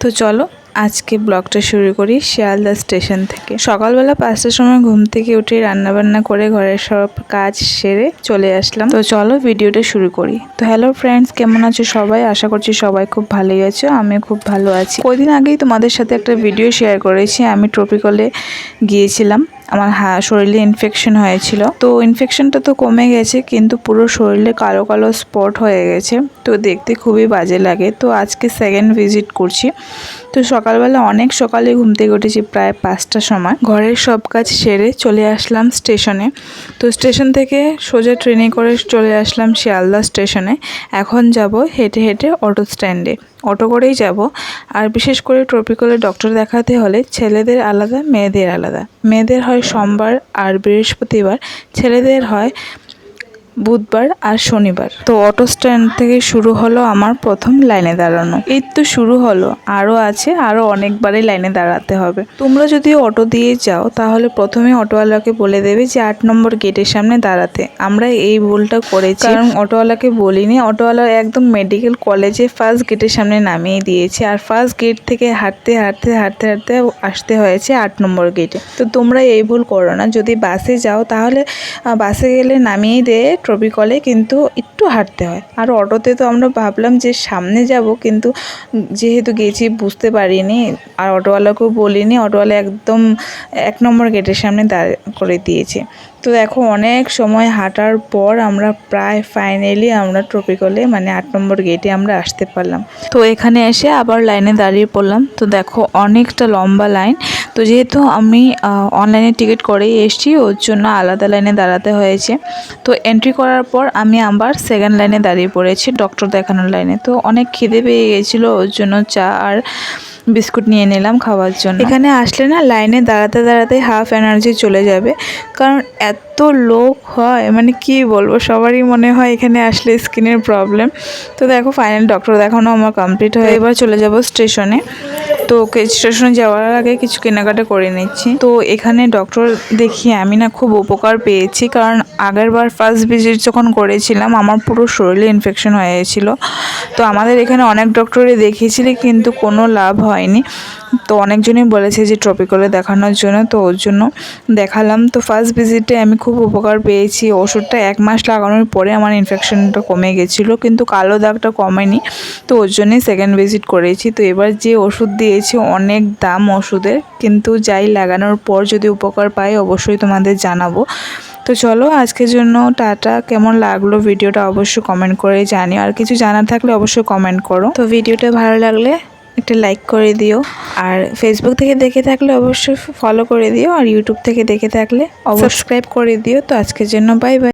তো চলো, আজকে ব্লগটা শুরু করি শিয়ালদা স্টেশন থেকে। সকালবেলা পাঁচটার সময় ঘুম থেকে উঠে রান্না বান্না করে ঘরের সব কাজ সেরে চলে আসলাম। তো চলো ভিডিওটা শুরু করি। তো হ্যালো ফ্রেন্ডস, কেমন আছো সবাই? আশা করছি সবাই খুব ভালোই আছো আমি খুব ভালো আছি। কদিন আগেই তোমাদের সাথে একটা ভিডিও শেয়ার করেছি, আমি ট্রপিকলে গিয়েছিলাম। আমার শরীরে ইনফেকশন হয়েছিল। তো ইনফেকশনটা তো কমে গেছে, কিন্তু পুরো শরীরে কালো কালো স্পট হয়ে গেছে। তো দেখতে খুবই বাজে লাগে। তো আজকে সেকেন্ড ভিজিট করছি। তো সকালবেলা অনেক সকালে ঘুম থেকে উঠেছি, প্রায় পাঁচটার সময়। ঘরের সব কাজ সেরে চলে আসলাম স্টেশনে তো স্টেশন থেকে সোজা ট্রেনে করে চলে আসলাম শিয়ালদা স্টেশনে এখন যাব হেঁটে হেঁটে অটো স্ট্যান্ডে অটো করেই যাব। আর বিশেষ করে ট্রপিক্যালে ডক্টর দেখাতে হলে ছেলেদের আলাদা, মেয়েদের আলাদা। মেয়েদের হয় সোমবার আর বৃহস্পতিবার। ছেলেদের হয় বুধবার আর শনিবার। তো অটো স্ট্যান্ড থেকে শুরু হলো আমার প্রথম লাইনে দাঁড়ানো। এই তো শুরু হলো। আরও আছে আরও অনেকবারই লাইনে দাঁড়াতে হবে। তোমরা যদি অটো দিয়ে যাও, তাহলে প্রথমে অটোওয়ালাকে বলে দেবে যে আট নম্বর গেটের সামনে দাঁড়াতে। আমরা এই ভুলটা করেছি। কারণ অটোওয়ালাকে বলিনি। অটোওয়ালা একদম মেডিকেল কলেজে ফার্স্ট গেটের সামনে নামিয়ে দিয়েছে। আর ফার্স্ট গেট থেকে হাঁটতে হাঁটতে হাঁটতে হাঁটতে আসতে হয়েছে আট নম্বর গেটে। তো তোমরা এই ভুল করো না। যদি বাসে যাও, তাহলে বাসে গেলে নামিয়ে দিয়ে ট্রপিকলে কিন্তু একটু হাঁটতে হয়। আর অটোতে তো আমরা ভাবলাম যে সামনে যাব, কিন্তু যেহেতু গেছি বুঝতে পারিনি, আর অটোওয়ালাকেও বলিনি, অটোওয়ালা একদম এক নম্বর গেটের সামনে দাঁড় করে দিয়েছে। তো দেখো, অনেক সময় হাঁটার পর আমরা প্রায় ফাইনালি আমরা ট্রপিকলে মানে আট নম্বর গেটে আমরা আসতে পারলাম। তো এখানে এসে আবার লাইনে দাঁড়িয়ে পড়লাম। তো দেখো, অনেকটা লম্বা লাইন। তো যেহেতু আমি অনলাইনে টিকিট করেই এসেছি ওর জন্য আলাদা লাইনে দাঁড়াতে হয়েছে। তো এন্ট্রি করার পর আমি আবার সেকেন্ড লাইনে দাঁড়িয়ে পড়েছি ডক্টর দেখানোর লাইনে তো অনেক খিদে পেয়ে গেছিল ওর জন্য চা আর বিস্কুট নিয়ে নিলাম খাওয়ার জন্য। এখানে আসলে না লাইনে দাঁড়াতে দাঁড়াতে হাফ এনার্জি চলে যাবে। কারণ এত লোক হয় মানে কি বলব সবারই মনে হয় এখানে আসলে স্কিনের প্রবলেম তো দেখো ফাইনাল ডক্টর দেখানো আমার কমপ্লিট হয়ে এবার চলে যাব স্টেশনে তো স্টেশনে যাওয়ার আগে কিছু কেনাকাটা করে নিচ্ছি। তো এখানে ডক্টর দেখিয়ে আমি না খুব উপকার পেয়েছি কারণ আগের বার ফার্স্ট ভিজিট যখন করেছিলাম, আমার পুরো শরীরে ইনফেকশন হয়ে গেছিল তো আমাদের এখানে অনেক ডক্টরে দেখিয়েছিলি, কিন্তু কোনো লাভ হয়নি। তো অনেকজনই বলেছে যে ট্রপিকলে দেখানোর জন্য, তো ওর জন্য দেখালাম। তো ফার্স্ট ভিজিটে আমি খুব উপকার পেয়েছি। ওষুধটা এক মাস লাগানোর পরে আমার ইনফেকশনটা কমে গেছিল, কিন্তু কালো দাগটা কমেনি। তো ওর জন্যই সেকেন্ড ভিজিট করেছি। তো এবার যে ওষুধ দিয়েছি, অনেক দাম ওষুধের, কিন্তু যাই লাগানোর পর যদি উপকার পাই, অবশ্যই তোমাদের জানাব। তো চলো, আজকের জন্য টাটা। কেমন লাগল ভিডিওটা অবশ্যই কমেন্ট করে জানিও। আর কিছু জানার থাকলে অবশ্যই কমেন্ট করো। তো ভিডিওটা ভালো লাগলে একটা লাইক করে দিও। আর ফেসবুক থেকে দেখে থাকলে অবশ্যই ফলো করে দিও। আর ইউটিউব থেকে দেখে থাকলে সাবস্ক্রাইব করে দিও। তো আজকের জন্য বাই বাই